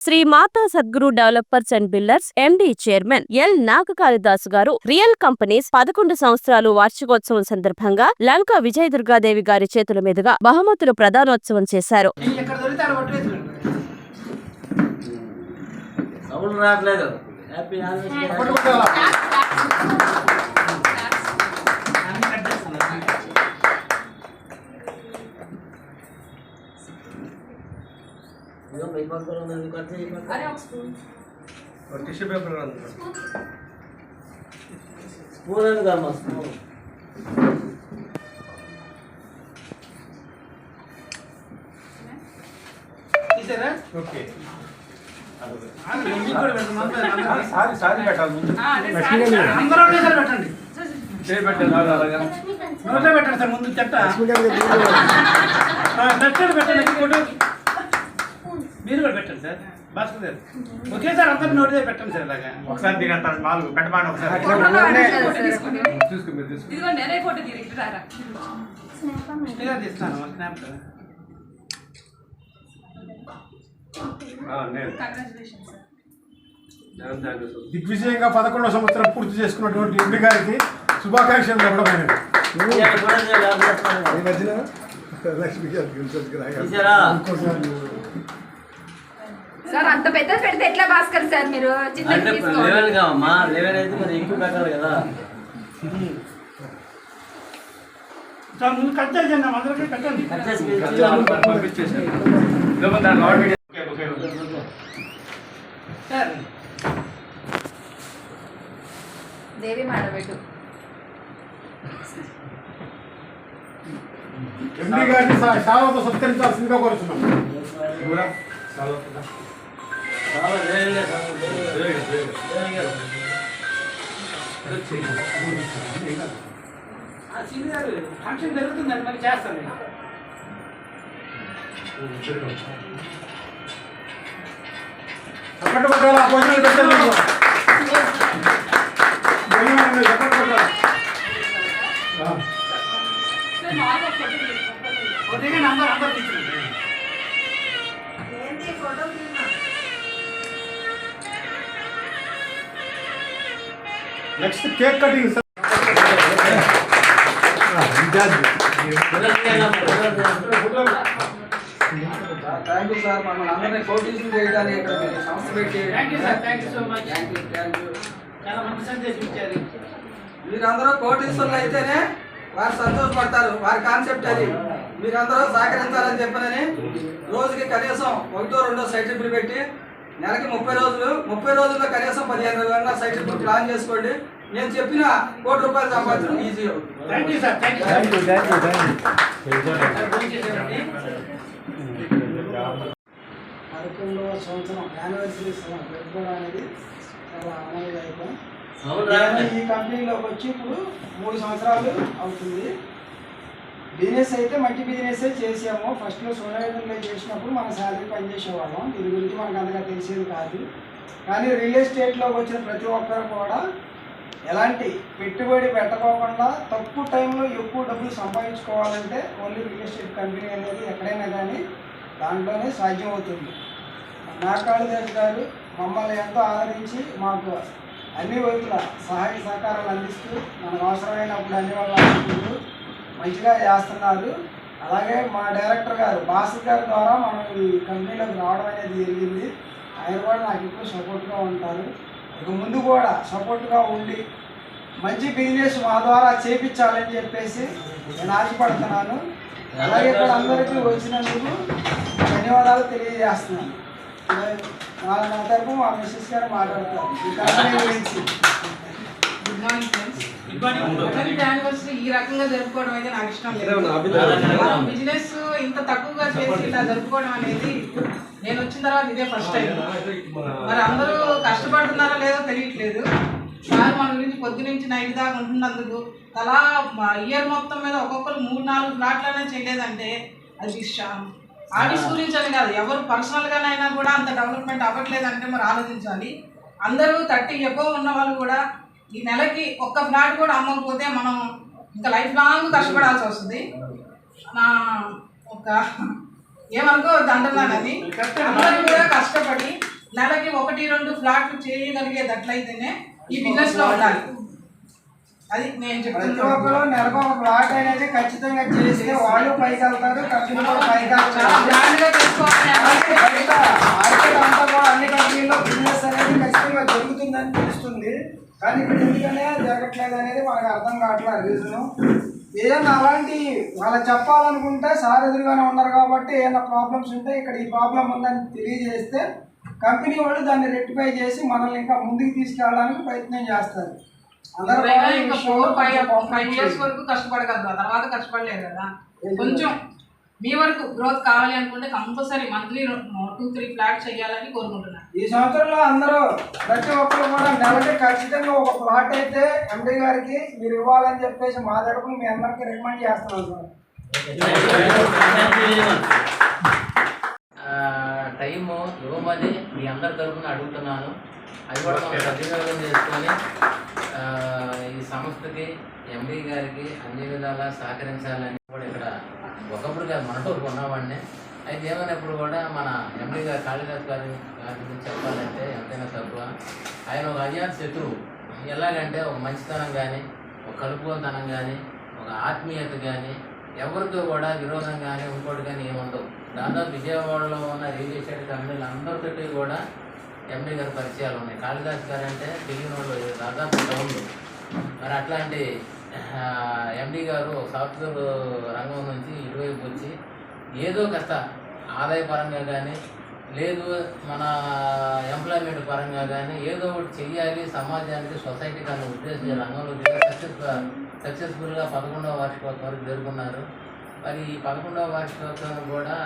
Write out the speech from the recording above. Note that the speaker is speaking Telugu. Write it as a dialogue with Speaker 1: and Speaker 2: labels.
Speaker 1: Shri Mata Sadguru developers and builders MD chairman L Nagakalidas garu real companies పదకొండు సంవత్సరాలు వార్షికోత్సవం సందర్భంగా లంక విజయ దుర్గాదేవి గారి చేతుల మీదుగా బహుమతులు ప్రదానోత్సవం చేశారు.
Speaker 2: రావట్లేదు హ్యాపీ
Speaker 3: అన్ని కట్ చేస్తున్నారు మీకు కూడా పెడతాను. అందరూ- అందరూ-
Speaker 4: సారీ సారీ పెట్టాలి ముందు.
Speaker 3: అందరూ పెట్టండి.
Speaker 4: చేయి పెట్టాలి అలాగా అలాగా.
Speaker 3: నోట్లో పెట్టండి సార్ ముందు చెట్ట పెట్టండి పెట్టండి. ఫోటో మీరు కూడా పెట్టండి సార్. భాస్కర్ గారు. ఒకేసారి అందరు నోటి పెట్టండి సార్ ఇలాగా.
Speaker 4: ఒకసారి దిగంటారు నాలుగు పెట్టమని ఒకసారి చూసుకో మీరు
Speaker 3: తీస్తాను స్నాప్.
Speaker 5: దిగ్విజయంగా పదకొండవ సంవత్సరం పూర్తి చేసుకున్నటువంటి ఎండి గారికి శుభాకాంక్షలు చెప్పడమైనది లక్ష్మి గారికి గురించి రాయాలి.
Speaker 2: తీసారా
Speaker 5: ఇంకోసారి
Speaker 6: సార్ అంత పెద్ద పెడితే ఎట్లా భాస్కర్ సార్ మీరు? చిన్న
Speaker 2: అంటే లెవెల్ కావమ్మా లెవెల్ అయితే మరి ఎక్కువ పెట్టాలి కదా.
Speaker 3: కట్ అందరికీ
Speaker 2: కట్ చేసి
Speaker 3: సార్
Speaker 6: దేవి మాడబెట్టు
Speaker 5: ఎండి గారిని సావతో సత్కరించాల్సిందిగా కోరుతున్నాం
Speaker 3: గారు ఫంక్షన్ జరుగుతుందండి మరి చేస్తాను నేను.
Speaker 5: కొట్టాలి ఆ భోజనాలు
Speaker 3: అందరూ
Speaker 5: next cake cutting sir?
Speaker 7: Thank you sir మమ్మల్ని అందరినీ కోటీసులు చేయడానికి ఇక్కడ మీరు సంస్థ పెట్టి
Speaker 3: thank you sir thank you so much
Speaker 7: thank you thank you
Speaker 3: చాలా మంచి సందేశం ఇచ్చారు
Speaker 7: మీరందరూ కోటీసులు అయితేనే వారు సంతోషపడతారు. వారి కాన్సెప్ట్ అది. మీరందరూ సహకరించాలని చెప్పనని రోజుకి కనీసం ఒకటో రెండో సైట్ ట్రిప్పులు పెట్టి నెలకి ముప్పై రోజులు ముప్పై రోజుల్లో కనీసం పదిహేను రోజులన్నా సైట్ ప్లాన్ చేసుకోండి. నేను చెప్పిన కోటి రూపాయలు సంపాదించడం ఈజీ
Speaker 8: పదకొండవ సంవత్సరం యానివర్సరీ జరుపుకోవడం అనేది చాలా. ఈ కంపెనీలోకి వచ్చి ఇప్పుడు మూడు సంవత్సరాలు అవుతుంది. బిజినెస్ అయితే మట్టి బిజినెస్ చేసాము ఫస్ట్లో సోనాయుధంలో చేసినప్పుడు మన శాలరీ పనిచేసేవాళ్ళం. దీని గురించి మనకు అంతగా తెలిసేది కాదు. కానీ రియల్ ఎస్టేట్లోకి వచ్చిన ప్రతి ఒక్కరు కూడా ఎలాంటి పెట్టుబడి పెట్టకోకుండా తక్కువ టైంలో ఎక్కువ డబ్బులు సంపాదించుకోవాలంటే ఓన్లీ రియల్ ఎస్టేట్ కంపెనీ అనేది ఎక్కడైనా కానీ దాంట్లోనే సాధ్యం అవుతుంది. నాకాళిదాస్ గారు మమ్మల్ని ఎంతో ఆదరించి మాకు అన్ని వైపుల సహాయ సహకారాలు అందిస్తూ మనకు అవసరమైనప్పుడు అన్ని వాళ్ళు మంచిగా చేస్తున్నారు. అలాగే మా డైరెక్టర్ గారు భాస్కర్ గారి ద్వారా మనం ఈ కంపెనీలోకి రావడం అనేది జరిగింది. ఆయన కూడా నాకు ఎక్కువ సపోర్ట్గా ఉంటారు. ఇక ముందు కూడా సపోర్ట్గా ఉండి మంచి బిజినెస్ మా ద్వారా చేపించాలని చెప్పేసి నేను ఆశపడుతున్నాను. అలాగే ఇక్కడ అందరికీ వచ్చినందుకు ధన్యవాదాలు తెలియజేస్తున్నాను. మా నా తరపు మా మిస్సెస్ గారు మాట్లాడతారు. ఈ కంపెనీ గురించి
Speaker 6: గుడ్ మార్నింగ్ ఫ్రెండ్స్ యానివర్సరీ ఈ రకంగా జరుపుకోవడం అయితే నాకు ఇష్టం లేదు. బిజినెస్ ఇంత తక్కువగా చేసి ఇలా జరుపుకోవడం అనేది నేను వచ్చిన తర్వాత ఇదే ఫస్ట్ టైం. మరి అందరూ కష్టపడుతున్నారో లేదో తెలియట్లేదు. సార్ మన గురించి పొద్దు నుంచి నైట్ దాకా ఉంటున్నందుకు తలా ఇయర్ మొత్తం మీద ఒక్కొక్కరు మూడు నాలుగు ఫ్లాట్లనే చేయలేదంటే అది ఆఫీస్ గురించి అని కాదు ఎవరు పర్సనల్గానైనా కూడా అంత డెవలప్మెంట్ అవ్వట్లేదంటే మరి ఆలోచించాలి. అందరూ థర్టీ ఎబో ఉన్న వాళ్ళు కూడా ఈ నెలకి ఒక్క ఫ్లాట్ కూడా అమ్మకపోతే మనం ఇంకా లైఫ్ లాంగ్ కష్టపడాల్సి వస్తుంది. నా ఒక ఏమనుకోవద్దు అంటున్నాను అది. అందరూ కూడా కష్టపడి నెలకి ఒకటి రెండు ఫ్లాట్లు చేయగలిగేటట్లయితేనే ఈ బిజినెస్లో ఉండాలి. అది నేను
Speaker 8: ప్రతి ఒక్కరు నెలకు ఒక ప్లాట్ అనేది ఖచ్చితంగా చేస్తే వాళ్ళు పైకి వెళ్తారు కంపెనీ కూడా పైకి వెళ్తారు కానీ ఇక్కడ ఎందుకనే జరగట్లేదు అనేది మనకు అర్థం కావట్లేదు రీజను ఏదైనా అలాంటి వాళ్ళకి చెప్పాలనుకుంటే సార్ ఎదురుగానే ఉన్నారు కాబట్టి ఏదైనా ప్రాబ్లమ్స్ ఉంటే ఇక్కడ ఈ ప్రాబ్లం ఉందని తెలియజేస్తే కంపెనీ వాళ్ళు దాన్ని రెక్టిఫై చేసి మనల్ని ఇంకా ముందుకు తీసుకెళ్ళడానికి ప్రయత్నం చేస్తారు. అందరూ
Speaker 6: ఎవరైనా
Speaker 8: కూడా ఈ
Speaker 6: ఇంకా
Speaker 8: విషయంలో
Speaker 6: ఫోర్ ఫైవ్
Speaker 8: కొంచెం
Speaker 6: ఫైవ్ ఇయర్స్ వరకు కష్టపడగలరు తర్వాత కష్టపడలేరు కదా. కొంచెం మీ వరకు గ్రోత్ కావాలి అనుకుంటే compulsory monthly two three flats చేయాలని కోరుకుంటున్నాను
Speaker 8: ఈ సంవత్సరంలో అందరూ ప్రతి ఒక్కరు కూడా నెలకి ఖచ్చితంగా ఒక ప్లాట్ అయితే ఎండి గారికి మీరు ఇవ్వాలని చెప్పేసి మా తరపున మీ అందరికి రికమెండ్ చేస్తున్నాం సార్.
Speaker 9: టైము ఇవ్వమని మీ అందరి తరఫున అడుగుతున్నాను. అది కూడా మనం సద్వినియోగం చేసుకొని ఈ సంస్థకి ఎండి గారికి అన్ని విధాలా సహకరించాలని కూడా ఇక్కడ ఒకప్పుడు కాదు మనటూరు కొన్నవాడినే. అయితే ఏమైనప్పుడు కూడా మన ఎంపీ గారు కాళిదాస్ గారి గారి గురించి చెప్పాలంటే ఎంతైనా తక్కువ. ఆయన ఒక అజ్ఞాత శత్రువు. ఎలాగంటే ఒక మంచితనం కానీ ఒక కలుపుకోతనం కానీ ఒక ఆత్మీయత కానీ ఎవరితో కూడా విరోధం కానీ ఇంకోటి కానీ ఏముండవు దాదాపు విజయవాడలో ఉన్న రియల్ ఎస్టేట్ కంపెనీలు అందరితోటి కూడా ఎంపీ గారి పరిచయాలు ఉన్నాయి. కాళిదాస్ గారు అంటే తెలియని వాళ్ళు దాదాపు టౌన్లు మరి అట్లాంటి ఎండి గారు సాఫ్ట్వేర్ రంగం నుంచి ఇటువైపు వచ్చి ఏదో కాస్త ఆదాయపరంగా కానీ లేదు మన ఎంప్లాయ్మెంట్ పరంగా కానీ ఏదో ఒకటి చెయ్యాలి సమాజానికి సొసైటీకి అన్న ఉద్దేశం రంగంలో సక్సెస్ఫుల్ సక్సెస్ఫుల్గా పదకొండవ వార్షికోత్సవం వరకు జరుపుకున్నారు మరి ఈ పదకొండవ వార్షికోత్సవం కూడా